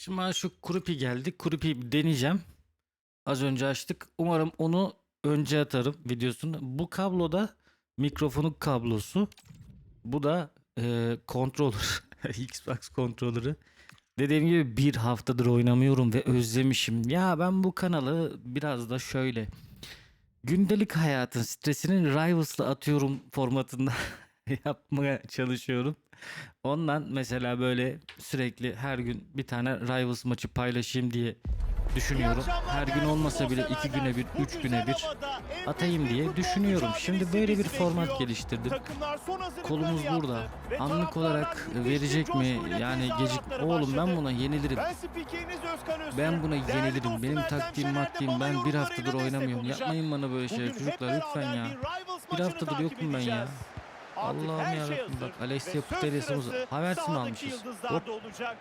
Şimdi bana şu Krupi geldi. Krupi'yi deneyeceğim. Az önce açtık. Umarım onu önce atarım videosunu. Bu kabloda mikrofonun kablosu. Bu da e, controller. Xbox controller'ı. Dediğim gibi bir haftadır oynamıyorum ve özlemişim. Ya ben bu kanalı biraz da şöyle gündelik hayatın stresini Rivals'la atıyorum formatında yapmaya çalışıyorum. Ondan mesela böyle sürekli her gün bir tane Rivals maçı paylaşayım diye düşünüyorum. Her gün olmasa bile iki güne bir, üç güne bir atayım diye düşünüyorum. Şimdi böyle bir format geliştirdim. Kolumuz burada. Anlık olarak verecek mi? Yani gecik... Oğlum ben buna yenilirim. Ben buna yenilirim. Benim taktiğim bana ben bir haftadır oynamıyorum. Yapmayın bana böyle şeyler çocuklar lütfen ya. bir haftadır yokum ben ya. Artık Allah'ım her şey Rabbim hazır bak Alexia ve söz Puteles'imiz sırası Havertz'i mi sahadaki almışız? Hop yıldızlarda olacak.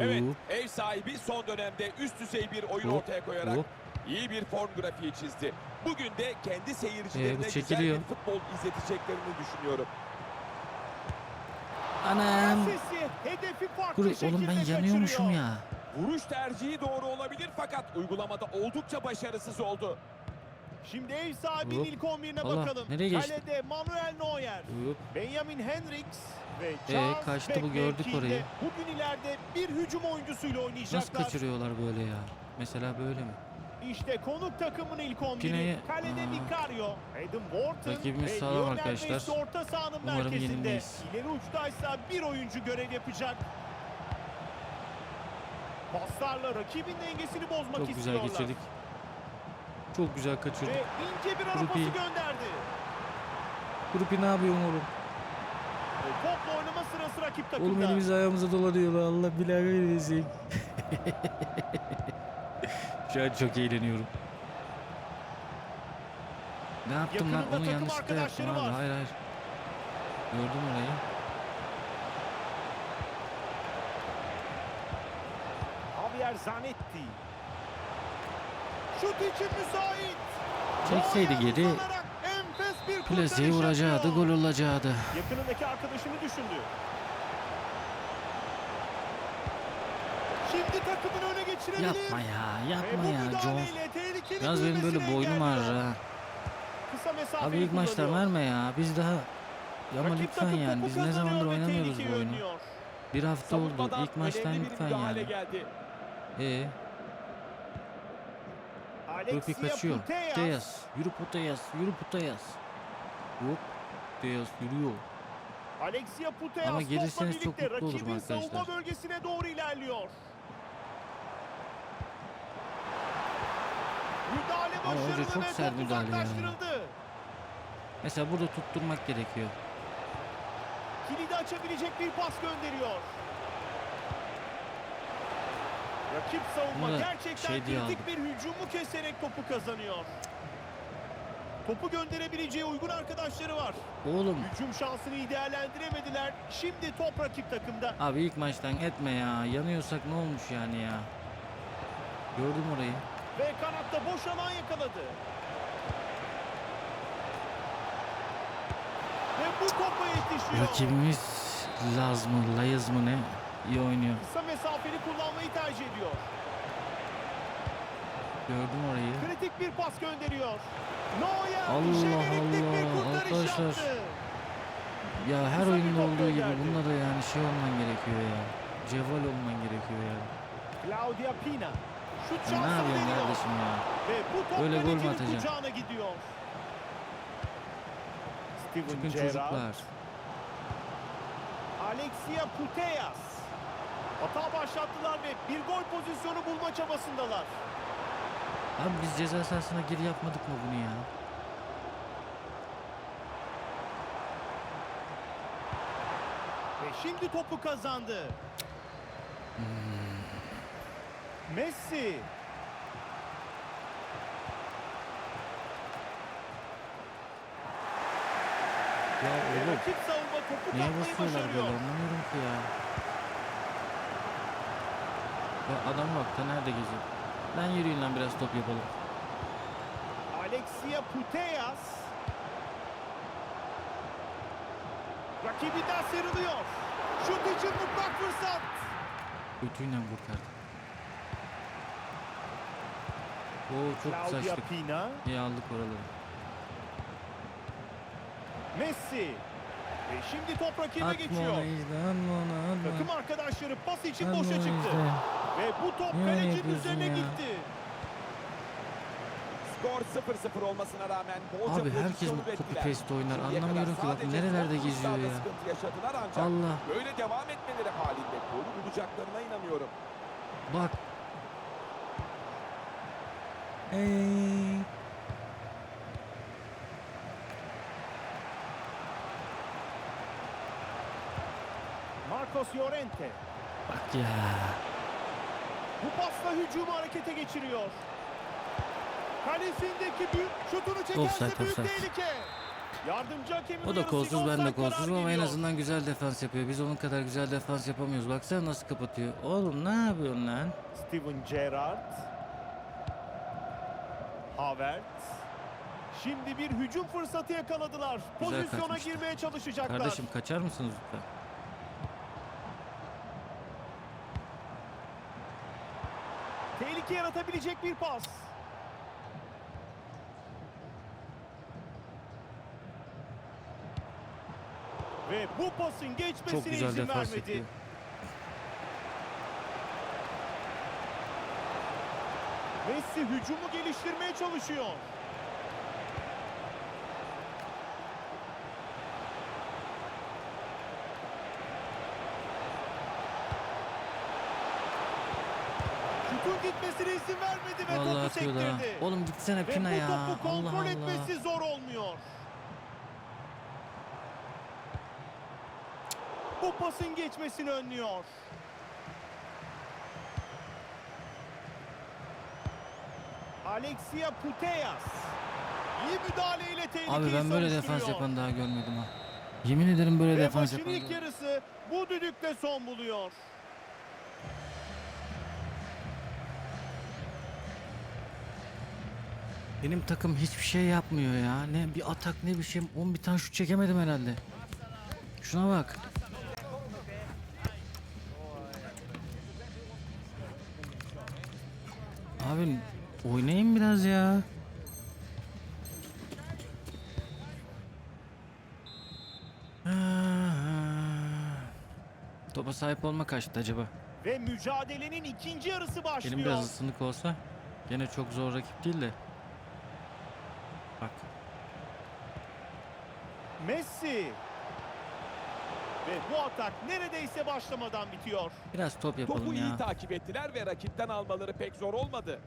Evet, hop ev sahibi son dönemde üst düzey bir oyun Hop, ortaya koyarak hop. iyi bir form grafiği çizdi. Bugün de kendi seyircilerine Ee, bu güzel çekiliyor. bir futbol izleteceklerini düşünüyorum. Anam. Sesi hedefi farklı Dur oğlum ben şekilde yanıyormuşum kaçırıyor. ya. Vuruş tercihi doğru olabilir fakat uygulamada oldukça başarısız oldu. Şimdi ev sahibinin Hop. ilk 11'ine Allah, bakalım. nereye geçti? Kalede Manuel Neuer, Hop. Benjamin Henriks ve Ee, Charles kaçtı bu, gördük orayı. Bugün ileride bir hücum oyuncusuyla oynayacaklar. Nasıl kaçırıyorlar böyle ya? Mesela böyle mi? İşte konuk takımın ilk 11'i. Pine'yi- Kalede Aa. Vicario, Adam Wharton Rakibimiz ve sağlam arkadaşlar. Orta sahanın Umarım merkezinde. yenilmeyiz. İleri uçtaysa bir oyuncu görev yapacak. Paslarla rakibin dengesini bozmak Çok güzel istiyorlar. geçirdik. Çok güzel kaçırdık. Ve ince bir Grupi. gönderdi. Grupi ne yapıyor oğlum? Ve topla oynama sırası rakip takımda. Oğlum elimiz ayağımıza dolanıyor lan. Allah bilaga vermesin. Şu an çok eğleniyorum. Ne yaptım lan? Yakınında Onu takım yanlışlıkla yaptım abi. var. Hayır hayır. Gördüm orayı. Javier Zanetti. Şut için müsait. Çekseydi geri kurtarış vuracaktı, gol olacaktı. Yakınındaki arkadaşını düşündü. Şimdi takımını öne geçirebilir. Yapma ya, yapma bu ya John. Yalnız benim böyle boynum ağrır ha. Abi ilk maçta verme ya. Biz daha ya ama lütfen yani biz ne zamandır oynamıyoruz bu oyunu. Bir hafta oldu. İlk maçtan lütfen yani. geldi. Ee, Alexia kaçıyor. Putellas. Yürü Putellas. Yürü Putellas. Hop. Putellas yürüyor. Alexia Putellas Ama gelirseniz çok mutlu olurum rakibin savunma arkadaşlar. bölgesine doğru ilerliyor. Müdahale Ama hoca çok sert müdahale uzaklaştırıldı. Mesela burada tutturmak gerekiyor. Kilidi açabilecek bir pas gönderiyor. Rakip savunma Bunu gerçekten şey kritik bir hücumu keserek topu kazanıyor. Topu gönderebileceği uygun arkadaşları var. Oğlum. Hücum şansını iyi değerlendiremediler. Şimdi top rakip takımda. Abi ilk maçtan etme ya. Yanıyorsak ne olmuş yani ya. Gördüm orayı. Ve kanatta boş alan yakaladı. Ve bu topa yetişiyor. Rakibimiz Laz mı, Layız mı ne? İyi oynuyor. Kısa mesafeli kullanmayı tercih ediyor. Gördüm orayı. Kritik bir pas gönderiyor. Neuer Allah Allah, arkadaşlar. yaptı. Ya her Kısa oyunda olduğu gibi bunda da yani şey olman gerekiyor ya. Ceval olman gerekiyor ya. Claudia Pina. Şut Ya ne yapıyorsun kardeşim ya? Ve bu top Böyle gol mü atacaksın? gidiyor. Steven Çıkın Gerrard. çocuklar. Alexia Putellas. Hata başlattılar ve bir gol pozisyonu bulma çabasındalar. Abi biz ceza sahasına geri yapmadık mı bunu ya? Ve şimdi topu kazandı. Hmm. Messi. Ya oğlum rakip savunma topu neye basıyorlar böyle anlamıyorum ki ya. Ya adam bak da nerede geziyor. Ben yürüyün lan biraz top yapalım. Alexia Putellas. Rakibinden sıyrılıyor. Şut için mutlak fırsat. Ütüyle vur kardeşim. Oo çok Claudia saçtık. İyi aldık oraları. Messi. Ve şimdi top rakibe Atma geçiyor. Takım arkadaşları pas için boşa çıktı. işte. Ve bu top kalecinin üzerine ya? gitti. Skor 0-0 olmasına rağmen bolca Abi herkes bu ürettiler. paste oynar. Anlamıyorum ki bak nerelerde geziyor ya. Allah. böyle devam etmeleri halinde golü bulacaklarına inanıyorum. Bak. Ey. Marcos Llorente. Bak ya. Bu pasla hücumu harekete geçiriyor. Kalesindeki büyük şutunu çekerse Offside, büyük offside. tehlike. Yardımcı hakemin O da kolsuz ben de kolsuz ama en azından güzel defans yapıyor. Biz onun kadar güzel defans yapamıyoruz. Baksana nasıl kapatıyor. Oğlum ne yapıyorsun lan? Steven Gerrard. Havertz. Şimdi bir hücum fırsatı yakaladılar. Güzel Pozisyona kaçmıştı. girmeye çalışacaklar. Kardeşim kaçar mısınız lütfen? Tehlike yaratabilecek bir pas. Ve bu pasın Çok geçmesine güzel izin defans vermedi. yapıyor. Messi hücumu geliştirmeye çalışıyor. Şutun gitmesine izin vermedi ve Vallahi topu atıyor da. sektirdi. Oğlum gitsene Ve Pina bu ya. topu Allah kontrol Allah. etmesi zor olmuyor. Bu pasın geçmesini önlüyor. Alexia Putellas. İyi müdahaleyle tehlikeyi Abi ben böyle savuşturuyor. defans yapan daha görmedim ha. Yemin ederim böyle Ve defans maçın yapan. ilk yarısı bu düdükle son buluyor. Benim takım hiçbir şey yapmıyor ya. Ne bir atak ne bir şey. 11 tane şut çekemedim herhalde. Şuna bak. Abi oynayın biraz ya. Topa sahip olma kaçtı acaba? Ve mücadelenin ikinci yarısı başlıyor. Benim biraz ısınık olsa gene çok zor rakip değil de. Bak. Messi. Ve bu atak neredeyse başlamadan bitiyor. Biraz top yapalım Topu ya. iyi takip ettiler ve rakipten almaları pek zor olmadı.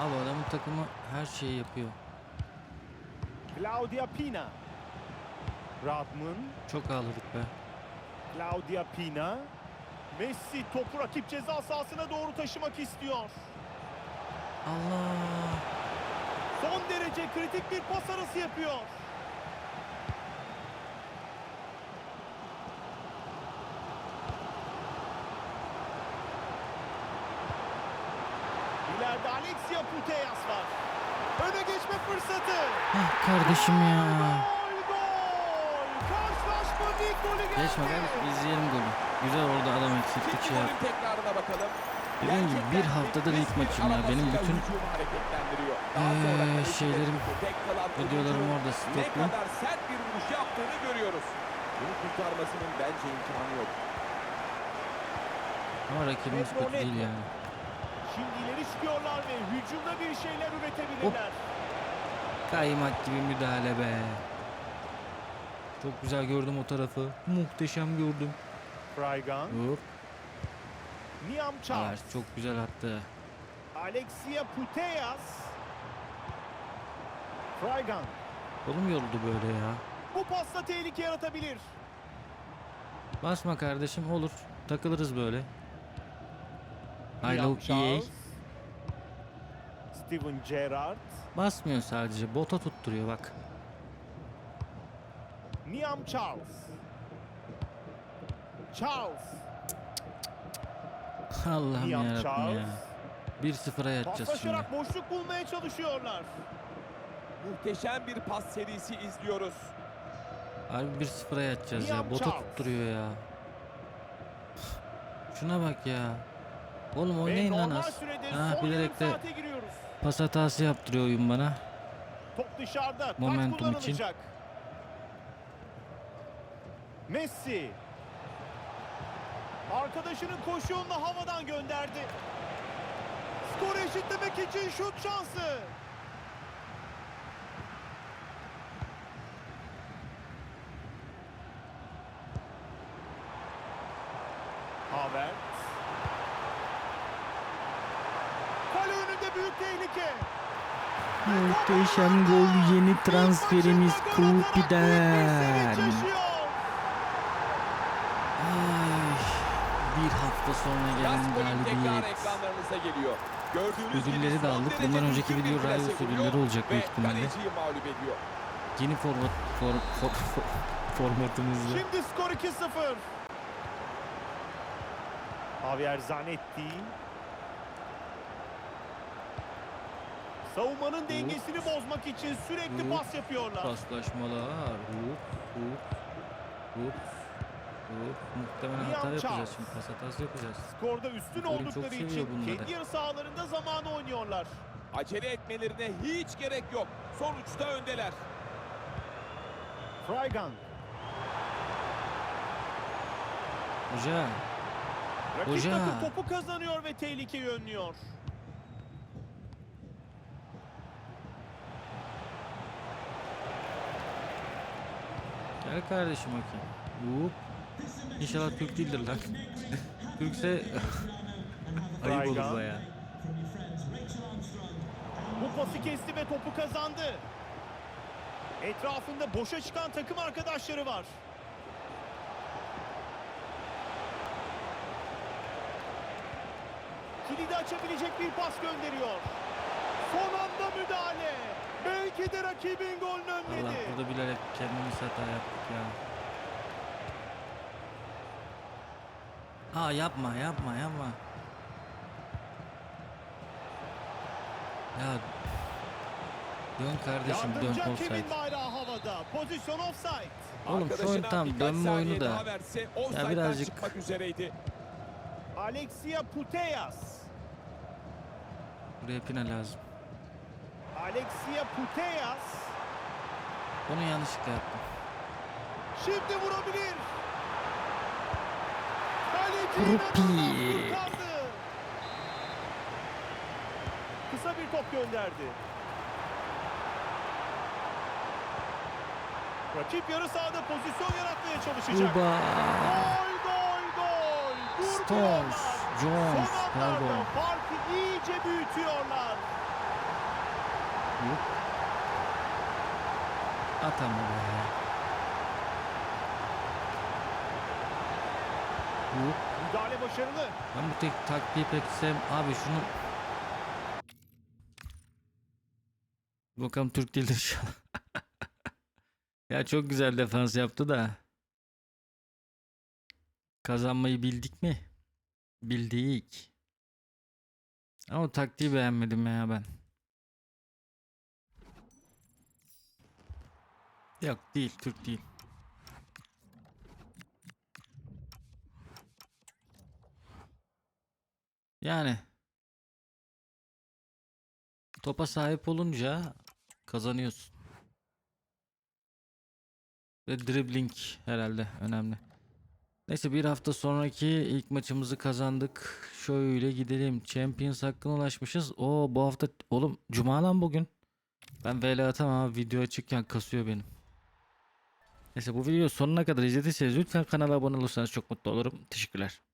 Abi adamın takımı her şeyi yapıyor. Claudia Pina. Radman. Çok ağladık be. Claudia Pina. Messi topu rakip ceza sahasına doğru taşımak istiyor. Allah. Son derece kritik bir pas arası yapıyor. İleride Alexia Putellas var. Öne geçme fırsatı. Ah kardeşim ya. Gol gol. Karşılaşma ilk golü geldi. Geçme kardeşim izleyelim golü. Güzel orada adam İkinci şey golün yaptı. tekrarına bakalım. Dediğim gibi bir haftadır ilk bir maçım ya. Benim bütün hücumu hareketlendiriyor. Daha Ee, şeylerim, videolarım orada Ne stoklu. kadar sert bir vuruş yaptığını görüyoruz. Bunu kurtarmasının bence imkanı yok. Ama rakibimiz kötü değil yani. Şimdi ileri çıkıyorlar ve hücumda bir şeyler üretebilirler. Kaymak gibi müdahale be. Çok güzel gördüm o tarafı. Muhteşem gördüm. Freigan, Hop. Niam Charles, çok güzel attı. Alexia Putellas. Freigan, Kolum yoruldu böyle ya. bu pasla tehlike yaratabilir. Basma kardeşim olur. Takılırız böyle. I love EA. Steven Gerrard, Basmıyor sadece. Bota tutturuyor bak. Niam Charles. Charles, Allah'ım Niam yarabbim Charles. ya. 1-0'a yatacağız şimdi. Paslaşarak boşluk bulmaya çalışıyorlar. Muhteşem bir pas serisi izliyoruz. Harbi 1-0'a yatacağız ya. Niam Bota Charles. tutturuyor ya. Şuna bak ya. Oğlum Ve oynayın lan normal az. Ha, son bilerek de saate giriyoruz. pas hatası yaptırıyor oyun bana. Top dışarıda. Momentum için. kullanılacak. Messi. Arkadaşının koşu yolunu havadan gönderdi. Skoru eşitlemek için şut şansı. Havertz. Kale önünde büyük tehlike. Muhteşem gol yeni transferimiz Kupi'den. Bir hafta sonra gelen galibiyet. ekranlarınıza geliyor. Gördüğünüz gibi Ödülleri de aldık. Bundan önceki video Rayos ödülleri olacak büyük ihtimalle. Yeni format for, for, for, formatımızda. Şimdi skor 2-0. Javier Zanetti. Savunmanın dengesini bozmak için sürekli Hop. pas yapıyorlar. Paslaşmalar. Hop, hop, hop, hop. Muhtemelen hata yapacağız şimdi. Pas hatası yapacağız. Skorda üstün Golü oldukları için bunları. kendi yarı sahalarında zamanı oynuyorlar. Acele etmelerine hiç gerek yok. Sonuçta öndeler. Freigang. Hoca. Rakip Hoca. takım topu kazanıyor ve tehlikeyi önlüyor. Gel kardeşim bakayım. Hop. İnşallah Türk değildir lan. Türkse ayıp olur baya. Bu pası kesti ve topu kazandı. Etrafında boşa çıkan takım arkadaşları var. Kilidi açabilecek bir pas gönderiyor. Son anda müdahale. Belki de rakibin golünü Allah önledi. burada bilerek kendimiz hata yaptık ya. Ha yapma yapma yapma. Ya dön kardeşim dön Yardımcı offside. hakemin bayrağı havada. Pozisyon offside. Oğlum şu oyun tam dönme oyunu da. offside'den birazcık- çıkmak üzereydi. Alexia Putellas. Buraya pina lazım. Alexia Putellas. Onu yanlışlıkla yaptım. Şimdi vurabilir. Kurtardı. Kısa bir top gönderdi. Rakip yarı sahada pozisyon yaratmaya çalışacak. Uba. Gol gol gol. Stones. Jones. Pardon. farkı iyice büyütüyorlar. Hop. At ama be. Hop. Müdahale başarılı. Ben bu tek taktiği pek sev... Abi şunu... Bakalım Türk değildir inşallah. ya çok güzel defans yaptı da. Kazanmayı bildik mi? Bildik. Ama o taktiği beğenmedim ya ben. Yok değil Türk değil. Yani topa sahip olunca kazanıyorsun. Ve dribbling herhalde önemli. Neyse bir hafta sonraki ilk maçımızı kazandık. Şöyle gidelim. Champions hakkına ulaşmışız. O bu hafta oğlum cuma lan bugün. Ben VL atamam. Video açıkken kasıyor benim. Neyse bu videoyu sonuna kadar izlediyseniz lütfen kanala abone olursanız çok mutlu olurum. Teşekkürler.